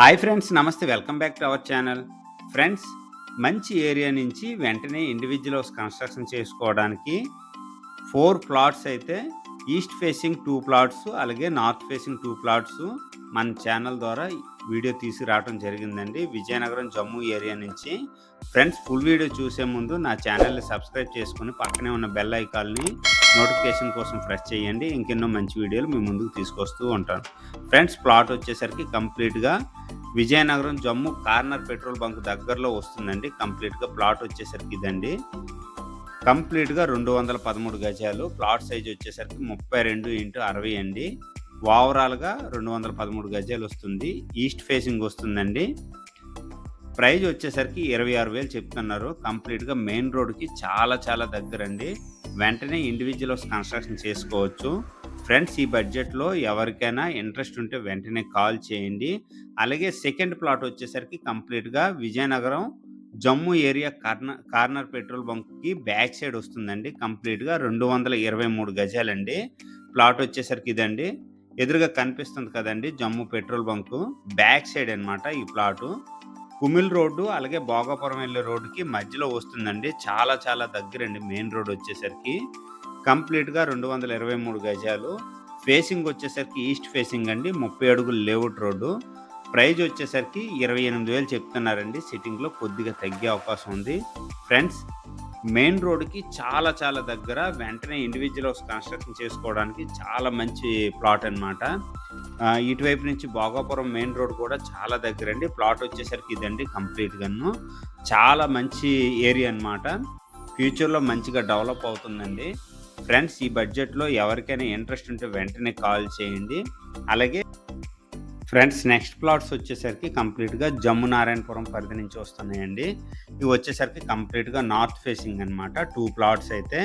Hi friends నమస్తే. Welcome back to our channel. Friends మంచి area నుంచి వెంటనే ఇండివిజువల్ హౌస్ కన్స్ట్రక్షన్ చేసుకోవడానికి ఫోర్ ప్లాట్స్ అయితే ఈస్ట్ ఫేసింగ్ టూ ప్లాట్స్ అలాగే నార్త్ ఫేసింగ్ టూ ప్లాట్స్ మన ఛానల్ ద్వారా వీడియో తీసి రావడం జరిగిందండి. విజయనగరం జమ్మూ ఏరియా నుంచి. ఫ్రెండ్స్ ఫుల్ వీడియో చూసే ముందు నా ఛానల్ని సబ్స్క్రైబ్ చేసుకుని పక్కనే ఉన్న బెల్ ఐకాల్ని నోటిఫికేషన్ కోసం ప్రెస్ చేయండి. ఇంకెన్నో మంచి వీడియోలు మీ ముందుకు తీసుకొస్తూ ఉంటాను. ఫ్రెండ్స్ ప్లాట్ వచ్చేసరికి కంప్లీట్గా Vizianagaram Jammu corner petrol bunk దగ్గరలో వస్తుందండి. కంప్లీట్గా ప్లాట్ వచ్చేసరికి ఇదండి. కంప్లీట్గా రెండు వందల పదమూడు గజాలు. ప్లాట్ సైజ్ వచ్చేసరికి ముప్పై రెండు ఇంటూ అరవై అండి. ఓవరాల్గా రెండు వందల పదమూడు గజాలు వస్తుంది. ఈస్ట్ ఫేసింగ్ వస్తుందండి. ప్రైజ్ వచ్చేసరికి ఇరవై ఆరు వేలు చెప్తున్నారు. కంప్లీట్గా మెయిన్ రోడ్కి చాలా చాలా దగ్గర అండి వెంటనే ఇండివిజువల్ కన్స్ట్రక్షన్ చేసుకోవచ్చు. ఫ్రెండ్స్ ఈ బడ్జెట్లో ఎవరికైనా ఇంట్రెస్ట్ ఉంటే వెంటనే కాల్ చేయండి. అలాగే సెకండ్ ప్లాట్ వచ్చేసరికి కంప్లీట్గా Vizianagaram Jammu area corner corner petrol బంక్కి back side వస్తుందండి. కంప్లీట్గా రెండు వందల ఇరవై మూడు గజాలండి. ప్లాట్ వచ్చేసరికి ఇదండి. ఎదురుగా కనిపిస్తుంది కదండి Jammu petrol bunk. Back side అనమాట ఈ ప్లాటు. కుమిల్ రోడ్డు అలాగే భోగాపురం వెళ్ళే రోడ్డుకి మధ్యలో వస్తుందండి. చాలా చాలా దగ్గరండి మెయిన్ రోడ్ వచ్చేసరికి. కంప్లీట్గా రెండు వందల ఇరవై మూడు గజాలు. ఫేసింగ్ వచ్చేసరికి ఈస్ట్ ఫేసింగ్ అండి ముప్పై అడుగులు లేఅవుట్ రోడ్డు. ప్రైజ్ వచ్చేసరికి ఇరవై ఎనిమిది వేలు చెప్తున్నారండి. సిట్టింగ్లో కొద్దిగా తగ్గే అవకాశం ఉంది. ఫ్రెండ్స్ మెయిన్ రోడ్కి చాలా చాలా దగ్గర వెంటనే ఇండివిజువల్ హౌస్ కన్స్ట్రక్షన్ చేసుకోవడానికి చాలా మంచి ప్లాట్ అనమాట ఇటువైపు నుంచి భోగాపురం మెయిన్ రోడ్ కూడా చాలా దగ్గర అండి ప్లాట్ వచ్చేసరికి ఇదండి కంప్లీట్గాను చాలా మంచి ఏరియా అనమాట ఫ్యూచర్లో మంచిగా డెవలప్ అవుతుందండి. ఫ్రెండ్స్ ఈ బడ్జెట్లో ఎవరికైనా ఇంట్రెస్ట్ ఉంటే వెంటనే కాల్ చేయండి. అలాగే ఫ్రెండ్స్ నెక్స్ట్ ప్లాట్స్ వచ్చేసరికి కంప్లీట్గా జమ్ము నారాయణపురం పరిధి నుంచి వస్తున్నాయండి. ఇవి వచ్చేసరికి కంప్లీట్గా నార్త్ ఫేసింగ్ అనమాట టూ ప్లాట్స్ అయితే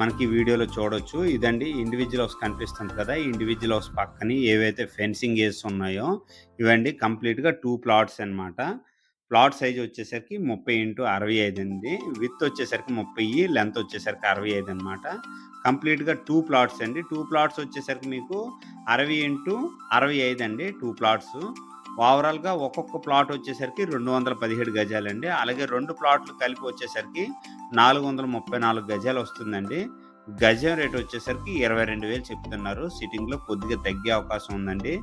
మనకి వీడియోలో చూడొచ్చు. ఇదండి ఇండివిజువల్ హౌస్ కనిపిస్తుంది కదా ఇండివిజువల్ హౌస్ పక్కని ఏవైతే ఫెన్సింగ్ వేసి ఉన్నాయో ఇవండి కంప్లీట్గా టూ ప్లాట్స్ అనమాట ప్లాట్ సైజ్ వచ్చేసరికి ముప్పై ఇంటూ అరవై ఐదు అండి. విత్ వచ్చేసరికి ముప్పై లెంత్ వచ్చేసరికి అరవై ఐదు అనమాట కంప్లీట్గా టూ ప్లాట్స్ అండి. టూ ప్లాట్స్ వచ్చేసరికి మీకు అరవై ఇంటూ అరవై ఐదు అండి టూ ప్లాట్స్. ఓవరాల్గా ఒక్కొక్క ప్లాట్ వచ్చేసరికి రెండు వందల పదిహేడు గజాలండి. అలాగే రెండు ప్లాట్లు కలిపి వచ్చేసరికి నాలుగు వందల ముప్పై నాలుగు గజాలు వస్తుందండి గజం రేట్ వచ్చేసరికి ఇరవై రెండు వేలు చెప్తున్నారు. సిట్టింగ్లో కొద్దిగా తగ్గే అవకాశం ఉందండి.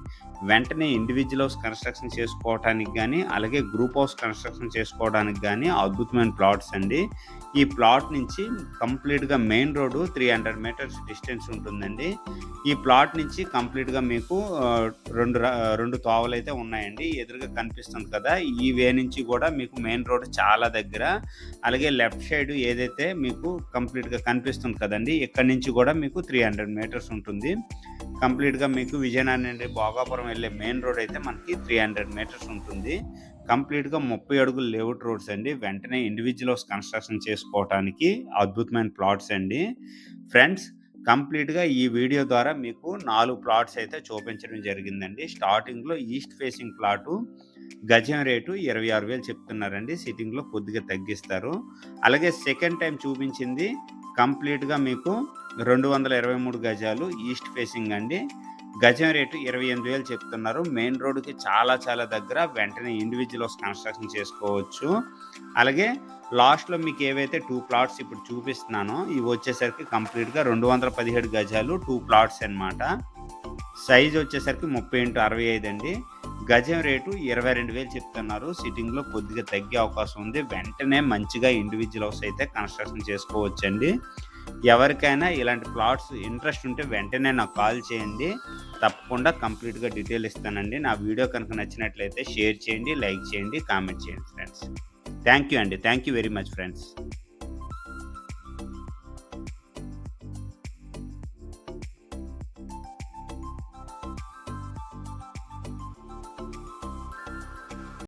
వెంటనే ఇండివిజువల్ హౌస్ కన్స్ట్రక్షన్ చేసుకోవడానికి కానీ అలాగే గ్రూప్ హౌస్ కన్స్ట్రక్షన్ చేసుకోవడానికి కానీ అద్భుతమైన ప్లాట్స్ అండి. ఈ ప్లాట్ నుంచి కంప్లీట్గా main road three hundred metres distance ఉంటుందండి. ఈ ప్లాట్ నుంచి కంప్లీట్గా మీకు రెండు రెండు తోవలు అయితే ఉన్నాయండి. ఎదురుగా కనిపిస్తుంది కదా ఈ వే నుంచి కూడా మీకు మెయిన్ రోడ్ చాలా దగ్గర. అలాగే లెఫ్ట్ సైడ్ ఏదైతే మీకు కంప్లీట్గా కనిపిస్తుంది కదండి ఉంటుంది. ఇక్కడ నుంచి కూడా మీకు త్రీ హండ్రెడ్ మీటర్స్ ఉంటుంది. కంప్లీట్గా మీకు విజయనగరం నుండి భోగాపురం వెళ్ళే మెయిన్ రోడ్ అయితే మనకి త్రీ హండ్రెడ్ మీటర్స్ ఉంటుంది. కంప్లీట్గా ముప్పై అడుగులు లేఅవుట్ రోడ్స్ అండి. వెంటనే ఇండివిజువల్ హౌస్ కన్స్ట్రక్షన్ చేసుకోవటానికి అద్భుతమైన ప్లాట్స్ అండి. ఫ్రెండ్స్ కంప్లీట్గా ఈ వీడియో ద్వారా మీకు నాలుగు ప్లాట్స్ అయితే చూపించడం జరిగిందండి. స్టార్టింగ్లో ఈస్ట్ ఫేసింగ్ ప్లాటు గజం రేటు ఇరవై ఆరు వేలు చెప్తున్నారండి. సిట్టింగ్లో కొద్దిగా తగ్గిస్తారు. అలాగే సెకండ్ టైం చూపించింది కంప్లీట్గా మీకు రెండు వందల ఇరవై మూడు గజాలు ఈస్ట్ ఫేసింగ్ అండి. గజం రేటు ఇరవై ఎనిమిది వేలు చెప్తున్నారు. మెయిన్ రోడ్డుకి చాలా చాలా దగ్గర వెంటనే ఇండివిజువల్ కన్స్ట్రక్షన్ చేసుకోవచ్చు. అలాగే లాస్ట్లో మీకు ఏవైతే టూ ప్లాట్స్ ఇప్పుడు చూపిస్తున్నానో ఇవి వచ్చేసరికి కంప్లీట్గా రెండు వందల పదిహేడు గజాలు టూ ప్లాట్స్ అనమాట సైజ్ వచ్చేసరికి ముప్పై ఇంటూ అరవై ఐదు అండి. గజం రేటు ఇరవై రెండు వేలు చెప్తున్నారు. సిట్టింగ్లో కొద్దిగా తగ్గే అవకాశం ఉంది. వెంటనే మంచిగా ఇండివిజువల్ హౌస్ అయితే కన్స్ట్రక్షన్ చేసుకోవచ్చండి. ఎవరికైనా ఇలాంటి ప్లాట్స్ ఇంట్రెస్ట్ ఉంటే వెంటనే నాకు కాల్ చేయండి. తప్పకుండా కంప్లీట్గా డీటెయిల్ ఇస్తానండి. నా వీడియో కనుక నచ్చినట్లయితే షేర్ చేయండి లైక్ చేయండి కామెంట్ చేయండి ఫ్రెండ్స్ థ్యాంక్ యూ అండి. Thank you very much friends